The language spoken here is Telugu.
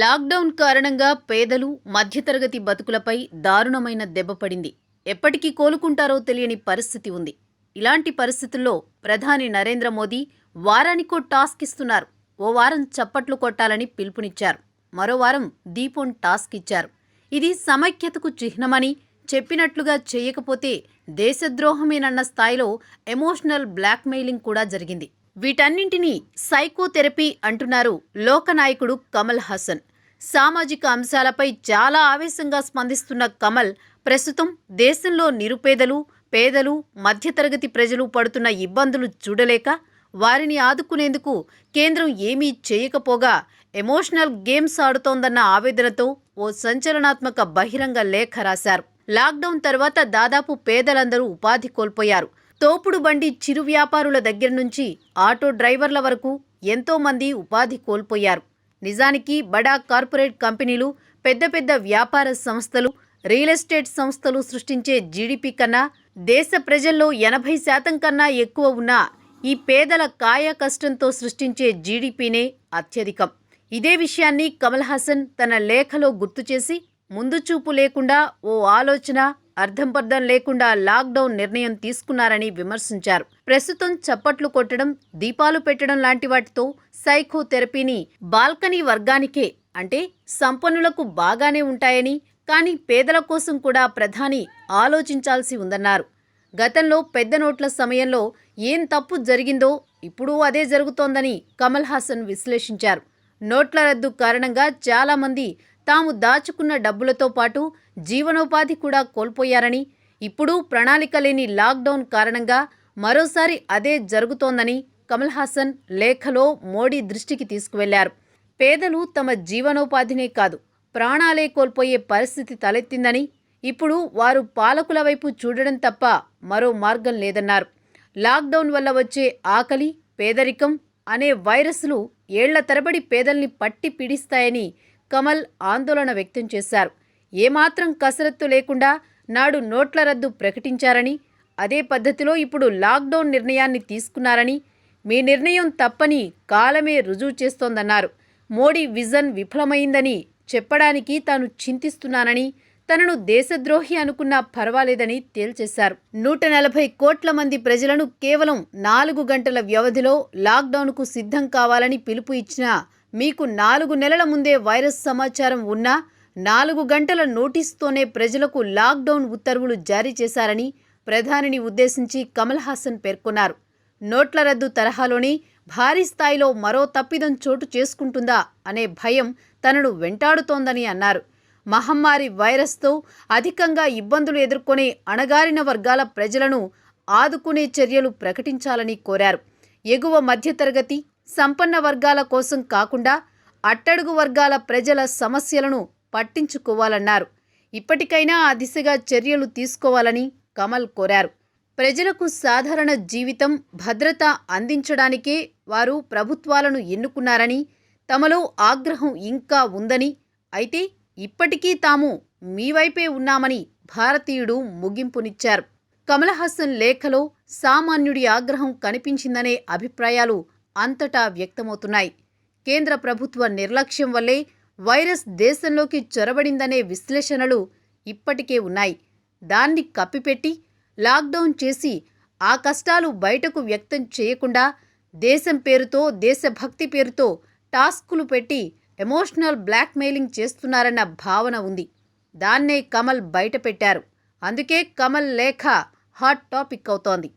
లాక్డౌన్ కారణంగా పేదలు మధ్యతరగతి బతుకులపై దారుణమైన దెబ్బ పడింది. ఎప్పటికీ కోలుకుంటారో తెలియని పరిస్థితి ఉంది. ఇలాంటి పరిస్థితుల్లో ప్రధాని నరేంద్ర మోదీ వారానికో టాస్క్ ఇస్తున్నారు. ఓ వారం చప్పట్లు కొట్టాలని పిలుపునిచ్చారు. మరో వారం దీపోన్ టాస్క్ ఇచ్చారు. ఇది సమైక్యతకు చిహ్నమని చెప్పినట్లుగా చేయకపోతే దేశద్రోహమేనన్న స్థాయిలో ఎమోషనల్ బ్లాక్మెయిలింగ్ కూడా జరిగింది. వీటన్నింటినీ సైకోథెరపీ అంటున్నారు లోకనాయకుడు కమల్ హాసన్. సామాజిక అంశాలపై చాలా ఆవేశంగా స్పందిస్తున్న కమల్ ప్రస్తుతం దేశంలో నిరుపేదలు పేదలు మధ్యతరగతి ప్రజలు పడుతున్న ఇబ్బందులు చూడలేక వారిని ఆదుకునేందుకు కేంద్రం ఏమీ చేయకపోగా ఎమోషనల్ గేమ్స్ ఆడుతోందన్న ఆవేదనతో ఓ సంచలనాత్మక బహిరంగ లేఖ రాశారు. లాక్డౌన్ తర్వాత దాదాపు పేదలందరూ ఉపాధి కోల్పోయారు. తోపుడు బండి చిరు వ్యాపారుల దగ్గర నుంచి ఆటో డ్రైవర్ల వరకు ఎంతోమంది ఉపాధి కోల్పోయారు. నిజానికి బడా కార్పొరేట్ కంపెనీలు పెద్ద పెద్ద వ్యాపార సంస్థలు రియల్ ఎస్టేట్ సంస్థలు సృష్టించే జీడిపి కన్నా దేశ ప్రజల్లో ఎనభై శాతం కన్నా ఎక్కువ ఉన్న ఈ పేదల కాయ కష్టంతో సృష్టించే జీడిపినే అత్యధికం. ఇదే విషయాన్ని కమల్ హాసన్ తన లేఖలో గుర్తు చేసి ముందు చూపు లేకుండా ఓ ఆలోచన అర్థం పర్థం లేకుండా లాక్డౌన్ నిర్ణయం తీసుకున్నారని విమర్శించారు. ప్రస్తుతం చప్పట్లు కొట్టడం దీపాలు పెట్టడం లాంటి వాటితో సైకోథెరపీని బాల్కనీ వర్గానికే అంటే సంపన్నులకు బాగానే ఉంటాయని కానీ పేదల కోసం కూడా ప్రధాని ఆలోచించాల్సి ఉందన్నారు. గతంలో పెద్ద నోట్ల సమయంలో ఏం తప్పు జరిగిందో ఇప్పుడు అదే జరుగుతోందని కమల్ హాసన్ విశ్లేషించారు. నోట్ల రద్దు కారణంగా చాలామంది తాము దాచుకున్న డబ్బులతో పాటు జీవనోపాధి కూడా కోల్పోయారని ఇప్పుడు ప్రణాళిక లేని లాక్డౌన్ కారణంగా మరోసారి అదే జరుగుతోందని కమల్ హాసన్ లేఖలో మోడీ దృష్టికి తీసుకువెళ్ళారు. పేదలు తమ జీవనోపాధినే కాదు ప్రాణాలే కోల్పోయే పరిస్థితి తలెత్తిందని ఇప్పుడు వారు పాలకుల వైపు చూడడం తప్ప మరో మార్గం లేదన్నారు. లాక్డౌన్ వల్ల వచ్చే ఆకలి పేదరికం అనే వైరస్లు ఏళ్ళ తరబడి పేదల్ని పట్టి పీడిస్తాయని కమల్ ఆందోళన వ్యక్తం చేశారు. ఏమాత్రం కసరత్తు లేకుండా నాడు నోట్ల రద్దు ప్రకటించారని అదే పద్ధతిలో ఇప్పుడు లాక్డౌన్ నిర్ణయాన్ని తీసుకున్నారని మీ నిర్ణయం తప్పని కాలమే రుజువు చేస్తోందన్నారు. మోడీ విజన్ విఫలమైందని చెప్పడానికి తాను చింతిస్తున్నానని తనను దేశద్రోహి అనుకున్నా పర్వాలేదని తేల్చేశారు. నూట నలభై కోట్ల మంది ప్రజలను కేవలం నాలుగు గంటల వ్యవధిలో లాక్డౌన్కు సిద్ధం కావాలని పిలుపు ఇచ్చినా మీకు నాలుగు నెలల ముందే వైరస్ సమాచారం ఉన్నా నాలుగు గంటల నోటీసుతోనే ప్రజలకు లాక్డౌన్ ఉత్తర్వులు జారీ చేశారని ప్రధానిని ఉద్దేశించి కమల్ హాసన్ పేర్కొన్నారు. నోట్ల రద్దు తరహాలోని భారీ స్థాయిలో మరో తప్పిదం చోటు చేసుకుంటుందా అనే భయం తనను వెంటాడుతోందని అన్నారు. మహమ్మారి వైరస్తో అధికంగా ఇబ్బందులు ఎదుర్కొనే అణగారిన వర్గాల ప్రజలను ఆదుకునే చర్యలు ప్రకటించాలని కోరారు. ఎగువ మధ్యతరగతి సంపన్న వర్గాల కోసం కాకుండా అట్టడుగు వర్గాల ప్రజల సమస్యలను పట్టించుకోవాలన్నారు. ఇప్పటికైనా ఆ దిశగా చర్యలు తీసుకోవాలని కమల్ కోరారు. ప్రజలకు సాధారణ జీవితం భద్రత అందించడానికే వారు ప్రభుత్వాలను ఎన్నుకున్నారని తమలో ఆగ్రహం ఇంకా ఉందని అయితే ఇప్పటికీ తాము మీ వైపే ఉన్నామని భారతీయుడు ముగింపునిచ్చారు. కమల్ హాసన్ లేఖలో సామాన్యుడి ఆగ్రహం కనిపించిందనే అభిప్రాయాలు అంతటా వ్యక్తమవుతున్నాయి. కేంద్ర ప్రభుత్వ నిర్లక్ష్యం వల్లే వైరస్ దేశంలోకి చొరబడిందనే విశ్లేషణలు ఇప్పటికే ఉన్నాయి. దాన్ని కప్పిపెట్టి లాక్డౌన్ చేసి ఆ కష్టాలు బయటకు వ్యక్తం చేయకుండా దేశం పేరుతో దేశభక్తి పేరుతో టాస్కులు పెట్టి ఎమోషనల్ బ్లాక్మెయిలింగ్ చేస్తున్నారన్న భావన ఉంది. దాన్నే కమల్ బయటపెట్టారు. అందుకే కమల్ లేఖ హాట్ టాపిక్ అవుతోంది.